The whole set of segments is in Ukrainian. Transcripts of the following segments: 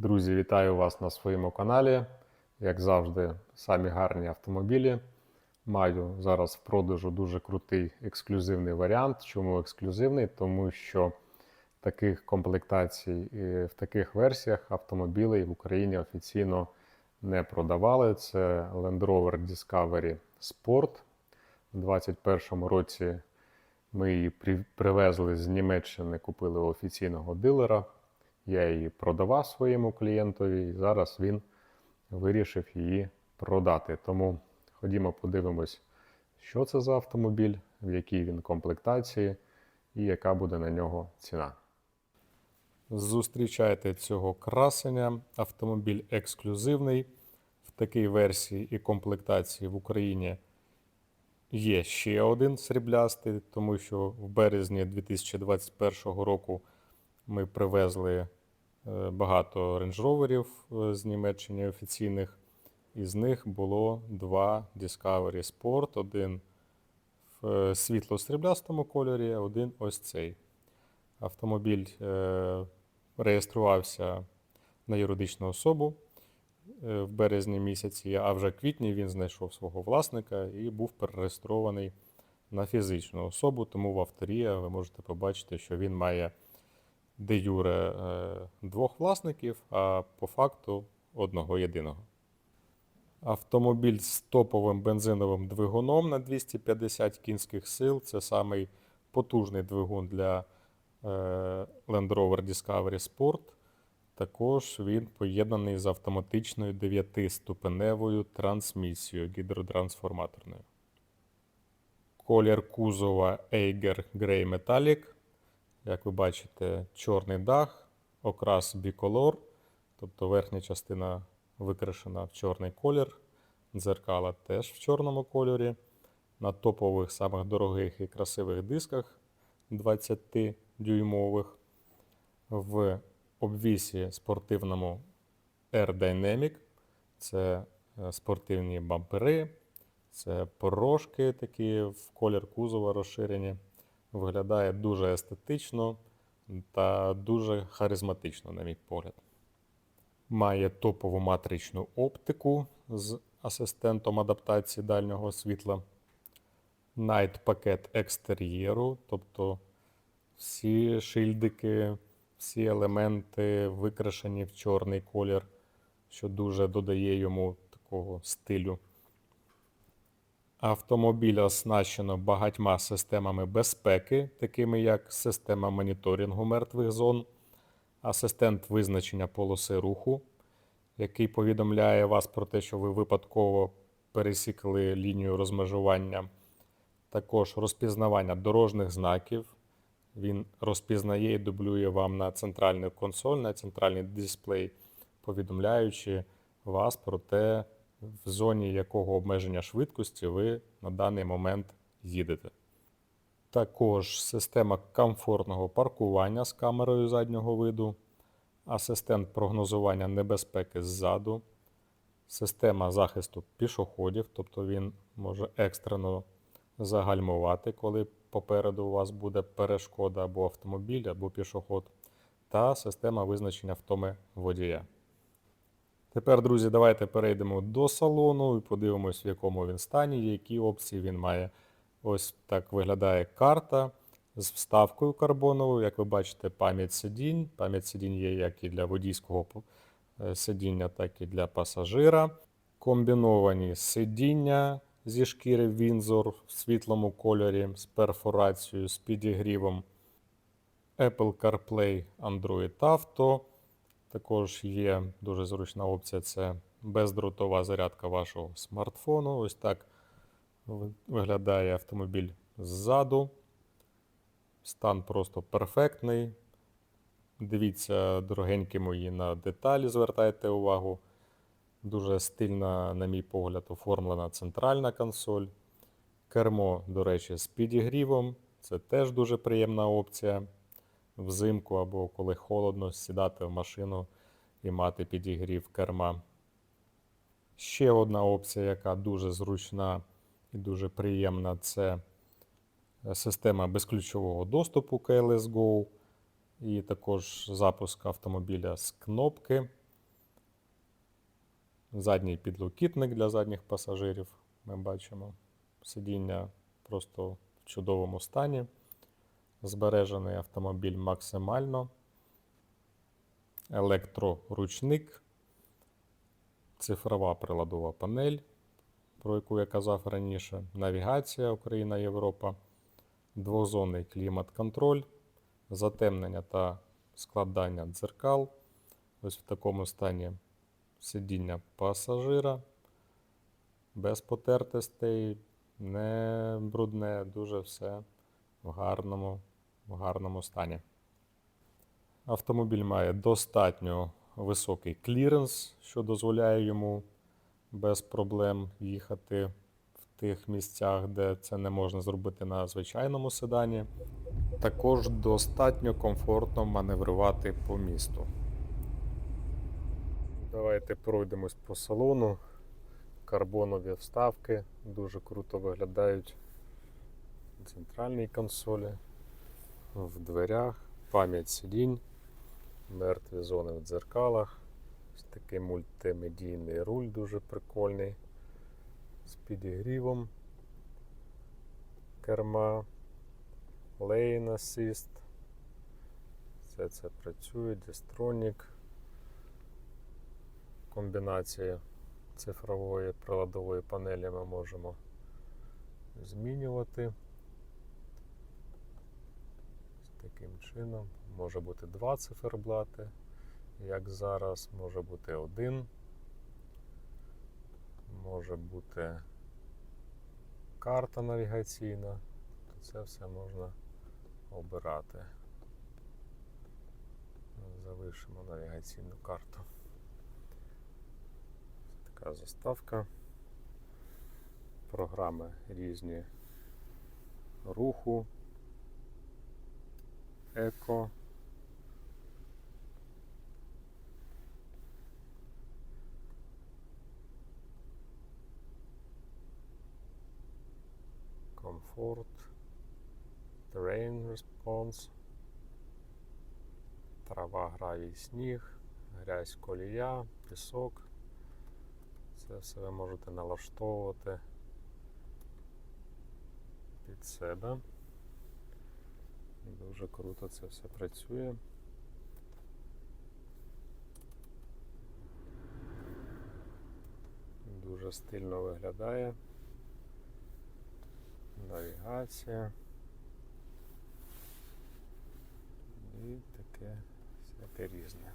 Друзі, вітаю вас на своєму каналі. Як завжди, самі гарні автомобілі. Маю зараз в продажу дуже крутий ексклюзивний варіант. Чому ексклюзивний? Тому що таких комплектацій і в таких версіях автомобілей в Україні офіційно не продавали. Це Land Rover Discovery Sport. У 2021 році ми її привезли з Німеччини, купили у офіційного дилера. Я її продавав своєму клієнтові, і зараз він вирішив її продати. Тому ходімо подивимось, що це за автомобіль, в якій він комплектації і яка буде на нього ціна. Зустрічайте цього красення. Автомобіль ексклюзивний. В такій версії і комплектації в Україні є ще один сріблястий, тому що в березні 2021 року ми привезли е, багато рейндж-роверів е, з Німеччини офіційних. Із них було два Discovery Sport, один в е, світло-сріблястому кольорі, один ось цей. Автомобіль реєструвався на юридичну особу в березні місяці, а вже в квітні він знайшов свого власника і був перереєстрований на фізичну особу. Тому в авторія ви можете побачити, що він має де юре е, двох власників, а по факту одного єдиного. Автомобіль з топовим бензиновим двигуном на 250 кінських сил. Це самий потужний двигун для е, Land Rover Discovery Sport. Також він поєднаний з автоматичною 9-ступеневою трансмісією гідротрансформаторною. Колір кузова Eiger Grey Metallic. Як ви бачите, чорний дах, окрас біколор, тобто верхня частина викрашена в чорний колір, дзеркала теж в чорному кольорі. На топових самих дорогих і красивих дисках 20-дюймових. В обвісі спортивному Air Dynamic. Це е, спортивні бампери, це порожки такі в колір кузова розширені. Виглядає дуже естетично та дуже харизматично, на мій погляд. Має топову матричну оптику з асистентом адаптації дальнього світла. Night пакет екстер'єру, тобто всі шильдики, всі елементи викрашені в чорний колір, що дуже додає йому такого стилю. Автомобіль оснащено багатьма системами безпеки, такими як система моніторингу мертвих зон, асистент визначення полоси руху, який повідомляє вас про те, що ви випадково пересікли лінію розмежування, також розпізнавання дорожніх знаків. Він розпізнає і дублює вам на центральну консоль, на центральний дисплей, повідомляючи вас про те, в зоні якого обмеження швидкості ви на даний момент їдете. Також система комфортного паркування з камерою заднього виду, асистент прогнозування небезпеки ззаду, система захисту пішоходів, тобто він може екстрено загальмувати, коли попереду у вас буде перешкода або автомобіль, або пішоход, та система визначення втоми водія. Тепер, друзі, давайте перейдемо до салону і подивимось, в якому він стані, які опції він має. Ось так виглядає карта з вставкою карбоновою. Як ви бачите, пам'ять сидінь. Пам'ять сидінь є як і для водійського е, сидіння, так і для пасажира. Комбіновані сидіння зі шкіри Windsor в світлому кольорі з перфорацією, з підігрівом. Apple CarPlay, Android Auto. Також є дуже зручна опція це бездротова зарядка вашого смартфону. Ось так виглядає автомобіль ззаду. Стан просто перфектний. Дивіться, дорогенькі мої, на деталі, звертайте увагу. Дуже стильна, на мій погляд, оформлена центральна консоль. Кермо, до речі, з підігрівом. Це теж дуже приємна опція. Взимку або коли холодно, сідати в машину і мати підігрів керма. Ще одна опція, яка дуже зручна і дуже приємна, це е, система безключового доступу KLS Go і також запуск автомобіля з кнопки. Задній підлокітник для задніх пасажирів. Ми бачимо. Сидіння просто в чудовому стані. Збережений автомобіль максимально. Електроручник, цифрова приладова панель, про яку я казав раніше, навігація Україна Європа, двозонний клімат-контроль, затемнення та складання дзеркал. Ось в такому стані сидіння пасажира, без потертостей, не брудне, дуже все в гарному, в гарному стані. Автомобіль має достатньо високий кліренс, що дозволяє йому без проблем їхати в тих місцях, де це не можна зробити на звичайному седані. Також достатньо комфортно маневрувати по місту. Давайте пройдемось по салону. Карбонові вставки дуже круто виглядають. Центральній консолі, в дверях, пам'ять сидінь, мертві зони в дзеркалах. Такий мультимедійний руль дуже прикольний. З підігрівом керма, Lane Assist. Все це працює, Distronік. Комбінація цифрової приладової панелі ми можемо змінювати. Таким чином. Може бути два циферблати, як зараз, може бути один, може бути карта навігаційна, то це все можна обирати. Залишимо навігаційну карту. Така заставка. Програми різні руху, еко. Комфорт, Terrain Response, трава, гравій, сніг, грязь, колія, пісок. Це все ви можете налаштовувати під себе. Дуже круто це все працює. Дуже стильно виглядає. Навігація. І таке всяке різне.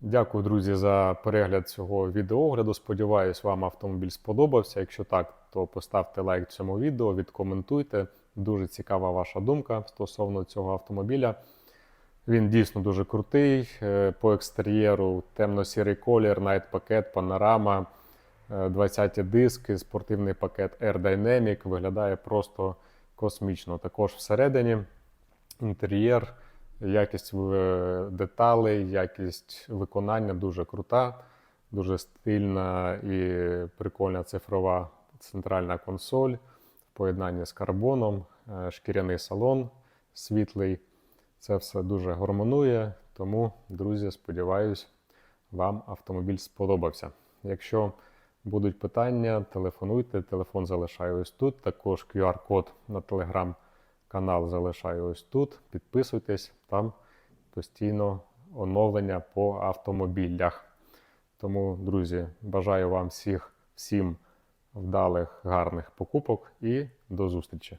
Дякую, друзі, за перегляд цього відеогляду. Сподіваюсь, вам автомобіль сподобався. Якщо так, то поставте лайк цьому відео, відкоментуйте. Дуже цікава ваша думка стосовно цього автомобіля. Він дійсно дуже крутий. Е, По екстер'єру темно-сірий колір, найт пакет, панорама, 20-ті диски, спортивний пакет Air Dynamic. Виглядає просто космічно. Також всередині інтер'єр, якість е, деталей, якість виконання дуже крута, дуже стильна і прикольна цифрова центральна консоль в поєднанні з карбоном, е, шкіряний салон світлий. Це все дуже гармонує. Тому, друзі, сподіваюсь, вам автомобіль сподобався. Якщо будуть питання, телефонуйте. Телефон залишаю ось тут. Також QR-код на телеграм-канал залишаю ось тут. Підписуйтесь, там постійно оновлення по автомобілях. Тому, друзі, бажаю вам всіх всім вдалих, гарних покупок і до зустрічі!